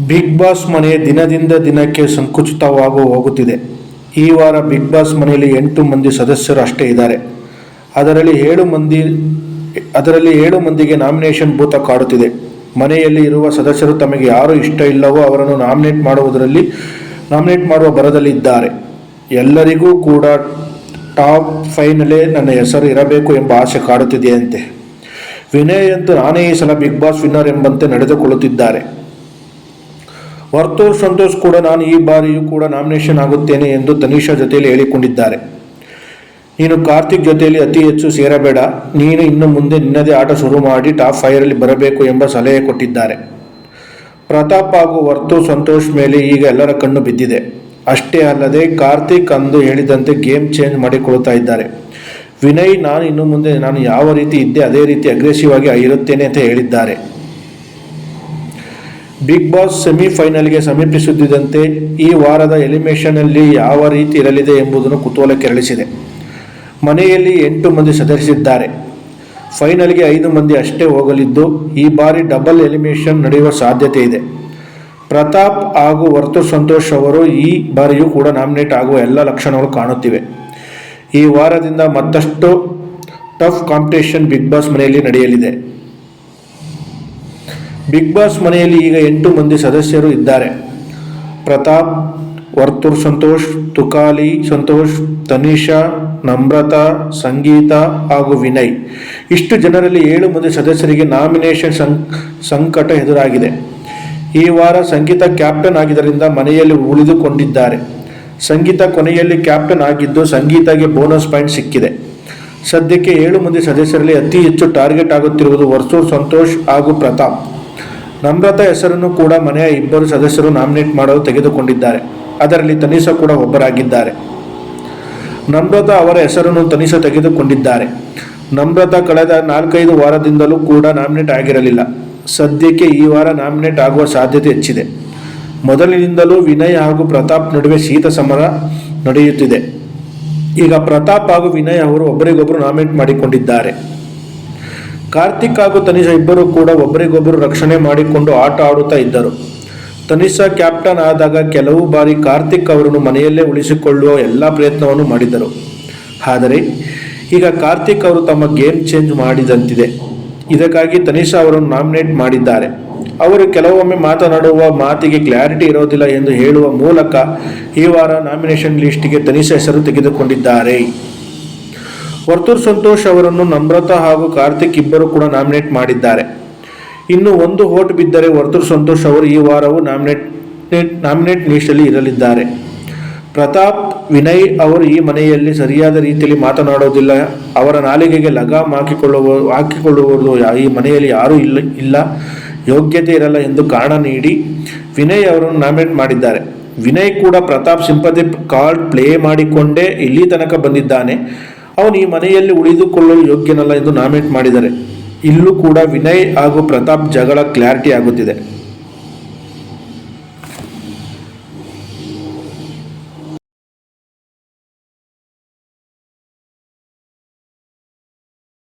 Big boss ಮನೆ ದಿನದಿಂದ ದಿನಕ್ಕೆ ಸಂಕುಚಿತವಾಗು ಹೋಗುತ್ತಿದೆ. ಈ ವಾರ ಬಿಗ್ ಬಾಸ್ ಮನೆಯಲ್ಲಿ ಎಂಟು ಮಂದಿ ಸದಸ್ಯರು ಅಷ್ಟೇ ಇದ್ದಾರೆ. ಅದರಲ್ಲಿ ಏಳು ಮಂದಿ, ಅದರಲ್ಲಿ ಏಳು ಮಂದಿಗೆ ನಾಮಿನೇಷನ್ ಭೂತ ಕಾಡುತ್ತಿದೆ. ಮನೆಯಲ್ಲಿ ಇರುವ ಸದಸ್ಯರು ತಮಗೆ ಯಾರು ಇಷ್ಟ ಇಲ್ಲವೋ ಅವರನ್ನು ನಾಮಿನೇಟ್ ಮಾಡುವುದರಲ್ಲಿ, ನಾಮಿನೇಟ್ ಮಾಡುವ ಬರದಲ್ಲಿದ್ದಾರೆ ಎಲ್ಲರಿಗೂ ಕೂಡ ಟಾಪ್ ಫೈನಲ್ಲೇ ನನ್ನ ಹೆಸರು ಇರಬೇಕು ಎಂಬ ಆಸೆ ಕಾಡುತ್ತಿದೆಯಂತೆ. ವಿನಯ್ ಅಂತೂ ನಾನೇ ಈ ಸಲ ಬಿಗ್ ಬಾಸ್ ವಿನ್ನರ್ ಎಂಬಂತೆ ನಡೆದುಕೊಳ್ಳುತ್ತಿದ್ದಾರೆ. ವರ್ತೂರ್ ಸಂತೋಷ್ ಕೂಡ ನಾನು ಈ ಬಾರಿಯೂ ಕೂಡ ನಾಮಿನೇಷನ್ ಆಗುತ್ತೇನೆ ಎಂದು ತನಿಷಾ ಜೊತೆಯಲ್ಲಿ ಹೇಳಿಕೊಂಡಿದ್ದಾರೆ. ನೀನು ಕಾರ್ತಿಕ್ ಜೊತೆಯಲ್ಲಿ ಅತಿ ಹೆಚ್ಚು ಸೇರಬೇಡ. ನೀನು ಇನ್ನು ಮುಂದೆ ನಿನ್ನದೇ ಆಟ ಶುರು ಮಾಡಿ ಟಾಪ್ ಫೈರಲ್ಲಿ ಬರಬೇಕು ಎಂಬ ಸಲಹೆ ಕೊಟ್ಟಿದ್ದಾರೆ. ಪ್ರತಾಪ್ ಹಾಗೂ ವರ್ತು ಸಂತೋಷ್ ಮೇಲೆ ಈಗ ಎಲ್ಲರ ಕಣ್ಣು ಬಿದ್ದಿದೆ. ಅಷ್ಟೇ ಅಲ್ಲದೆ ಕಾರ್ತಿಕ್ ಅಂದು ಹೇಳಿದಂತೆ ಗೇಮ್ ಚೇಂಜ್ ಮಾಡಿಕೊಳ್ಳುತ್ತಾ ಇದ್ದಾರೆ. ವಿನಯ್, ನಾನು ಇನ್ನು ಮುಂದೆ ನಾನು ಯಾವ ರೀತಿ ಇದ್ದೆ ಅದೇ ರೀತಿ ಅಗ್ರೆಸಿವ್ ಆಗಿ ಇರುತ್ತೇನೆ ಅಂತ ಹೇಳಿದ್ದಾರೆ. ಬಿಗ್ ಬಾಸ್ ಸೆಮಿಫೈನಲ್ಗೆ ಸಮೀಪಿಸುತ್ತಿದ್ದಂತೆ ಈ ವಾರದ ಎಲಿಮಿನೇಷನ್ನಲ್ಲಿ ಯಾವ ರೀತಿ ಇರಲಿದೆ ಎಂಬುದನ್ನು ಕುತೂಹಲ ಕೆರಳಿಸಿದೆ. ಮನೆಯಲ್ಲಿ ಎಂಟು ಮಂದಿ ಸದಸ್ಯರಿದ್ದಾರೆ. ಫೈನಲ್ಗೆ ಐದು ಮಂದಿ ಅಷ್ಟೇ ಹೋಗಲಿದ್ದು ಈ ಬಾರಿ ಡಬಲ್ ಎಲಿಮಿನೇಷನ್ ನಡೆಯುವ ಸಾಧ್ಯತೆ ಇದೆ. ಪ್ರತಾಪ್ ಹಾಗೂ ವರ್ತು ಸಂತೋಷ್ ಅವರು ಈ ಬಾರಿಯೂ ಕೂಡ ನಾಮಿನೇಟ್ ಆಗುವ ಎಲ್ಲ ಲಕ್ಷಣಗಳು ಕಾಣುತ್ತಿವೆ. ಈ ವಾರದಿಂದ ಮತ್ತಷ್ಟು ಟಫ್ ಕಾಂಪಿಟೇಷನ್ ಬಿಗ್ ಬಾಸ್ ಮನೆಯಲ್ಲಿ ನಡೆಯಲಿದೆ. ಬಿಗ್ ಬಾಸ್ ಮನೆಯಲ್ಲಿ ಈಗ ಎಂಟು ಮಂದಿ ಸದಸ್ಯರು ಇದ್ದಾರೆ. ಪ್ರತಾಪ್, ವರ್ತೂರ್ ಸಂತೋಷ್, ತುಕಾಲಿ ಸಂತೋಷ್, ತನಿಷಾ, ನಮ್ರತಾ, ಸಂಗೀತ ಹಾಗೂ ವಿನಯ್. ಇಷ್ಟು ಜನರಲ್ಲಿ ಏಳು ಮಂದಿ ಸದಸ್ಯರಿಗೆ ನಾಮಿನೇಷನ್ ಸಂ ಸಂಕಟ ಎದುರಾಗಿದೆ. ಈ ವಾರ ಸಂಗೀತ ಕ್ಯಾಪ್ಟನ್ ಆಗಿದ್ದರಿಂದ ಮನೆಯಲ್ಲಿ ಉಳಿದುಕೊಂಡಿದ್ದಾರೆ. ಸಂಗೀತ ಕೊನೆಯಲ್ಲಿ ಕ್ಯಾಪ್ಟನ್ ಆಗಿದ್ದು ಸಂಗೀತಗೆ ಬೋನಸ್ ಪಾಯಿಂಟ್ ಸಿಕ್ಕಿದೆ. ಸದ್ಯಕ್ಕೆ ಏಳು ಮಂದಿ ಸದಸ್ಯರಲ್ಲಿ ಅತಿ ಹೆಚ್ಚು ಟಾರ್ಗೆಟ್ ಆಗುತ್ತಿರುವುದು ವರ್ತೂರ್, ಸಂತೋಷ್ ಹಾಗೂ ಪ್ರತಾಪ್. ನಮ್ರತಾ ಹೆಸರನ್ನು ಕೂಡ ಮನೆಯ ಇಬ್ಬರು ಸದಸ್ಯರು ನಾಮಿನೇಟ್ ಮಾಡಲು ತೆಗೆದುಕೊಂಡಿದ್ದಾರೆ. ಅದರಲ್ಲಿ ತನಿಷಾ ಕೂಡ ಒಬ್ಬರಾಗಿದ್ದಾರೆ. ನಮ್ರತಾ ಅವರ ಹೆಸರನ್ನು ತನಿಷಾ ತೆಗೆದುಕೊಂಡಿದ್ದಾರೆ. ನಮ್ರತಾ ಕಳೆದ ನಾಲ್ಕೈದು ವಾರದಿಂದಲೂ ಕೂಡ ನಾಮಿನೇಟ್ ಆಗಿರಲಿಲ್ಲ. ಸದ್ಯಕ್ಕೆ ಈ ವಾರ ನಾಮಿನೇಟ್ ಆಗುವ ಸಾಧ್ಯತೆ ಹೆಚ್ಚಿದೆ. ಮೊದಲಿನಿಂದಲೂ ವಿನಯ್ ಹಾಗೂ ಪ್ರತಾಪ್ ನಡುವೆ ಶೀತ ಸಮರ ನಡೆಯುತ್ತಿದೆ. ಈಗ ಪ್ರತಾಪ್ ಹಾಗೂ ವಿನಯ್ ಅವರು ಒಬ್ಬರಿಗೊಬ್ಬರು ನಾಮಿನೇಟ್ ಮಾಡಿಕೊಂಡಿದ್ದಾರೆ. ಕಾರ್ತಿಕ್ ಹಾಗೂ ತನಿಷಾ ಇಬ್ಬರು ಕೂಡ ಒಬ್ಬರಿಗೊಬ್ಬರು ರಕ್ಷಣೆ ಮಾಡಿಕೊಂಡು ಆಟ ಆಡುತ್ತಾ ಇದ್ದರು. ತನಿಷಾ ಕ್ಯಾಪ್ಟನ್ ಆದಾಗ ಕೆಲವು ಬಾರಿ ಕಾರ್ತಿಕ್ ಅವರನ್ನು ಮನೆಯಲ್ಲೇ ಉಳಿಸಿಕೊಳ್ಳುವ ಎಲ್ಲ ಪ್ರಯತ್ನವನ್ನು ಮಾಡಿದರು. ಆದರೆ, ಈಗ ಕಾರ್ತಿಕ್ ಅವರು ತಮ್ಮ ಗೇಮ್ ಚೇಂಜ್ ಮಾಡಿದಂತಿದೆ. ಇದಕ್ಕಾಗಿ ತನಿಷಾ ಅವರನ್ನು ನಾಮಿನೇಟ್ ಮಾಡಿದ್ದಾರೆ. ಅವರು ಕೆಲವೊಮ್ಮೆ ಮಾತನಾಡುವ ಮಾತಿಗೆ ಕ್ಲಾರಿಟಿ ಇರೋದಿಲ್ಲ ಎಂದು ಹೇಳುವ ಮೂಲಕ ಈ ವಾರ ನಾಮಿನೇಷನ್ ಲಿಸ್ಟ್ಗೆ ತನಿಷಾ ಹೆಸರು ತೆಗೆದುಕೊಂಡಿದ್ದಾರೆ. ವರ್ತೂರ್ ಸಂತೋಷ್ ಅವರನ್ನು ನಮ್ರತಾ ಹಾಗೂ ಕಾರ್ತಿಕ್ ಇಬ್ಬರು ಕೂಡ ನಾಮಿನೇಟ್ ಮಾಡಿದ್ದಾರೆ. ಇನ್ನು ಒಂದು ಓಟ್ ಬಿದ್ದರೆ ವರ್ತೂರ್ ಸಂತೋಷ್ ಅವರು ಈ ವಾರವೂ ನಾಮಿನೇಟ್ ನಾಮಿನೇಟ್ ಲಿಸ್ಟಲ್ಲಿ ಇರಲಿದ್ದಾರೆ. ಪ್ರತಾಪ್, ವಿನಯ್ ಅವರು ಈ ಮನೆಯಲ್ಲಿ ಸರಿಯಾದ ರೀತಿಯಲ್ಲಿ ಮಾತನಾಡೋದಿಲ್ಲ. ಅವರ ನಾಲಿಗೆಗೆ ಲಗಾಮ್ ಹಾಕಿಕೊಳ್ಳುವ, ಹಾಕಿಕೊಳ್ಳುವುದು ಈ ಮನೆಯಲ್ಲಿ ಯಾರೂ ಇಲ್ಲ ಇಲ್ಲ. ಯೋಗ್ಯತೆ ಇರಲ್ಲ ಎಂದು ಕಾರಣ ನೀಡಿ ವಿನಯ್ ಅವರನ್ನು ನಾಮಿನೇಟ್ ಮಾಡಿದ್ದಾರೆ. ವಿನಯ್ ಕೂಡ ಪ್ರತಾಪ್ ಸಿಂಪತಿ ಕಾರ್ಡ್ ಪ್ಲೇ ಮಾಡಿಕೊಂಡೇ ಇಲ್ಲಿ ತನಕ ಬಂದಿದ್ದಾನೆ. ಅವನು ಈ ಮನೆಯಲ್ಲಿ ಉಳಿದುಕೊಳ್ಳಲು ಯೋಗ್ಯನಲ್ಲ ಎಂದು ನಾಮಿನೇಟ್ ಮಾಡಿದ್ದಾರೆ ಇಲ್ಲೂ ಕೂಡ ವಿನಯ್ ಹಾಗೂ ಪ್ರತಾಪ್ ಜಗಳ ಕ್ಲಾರಿಟಿ ಆಗುತ್ತಿದೆ.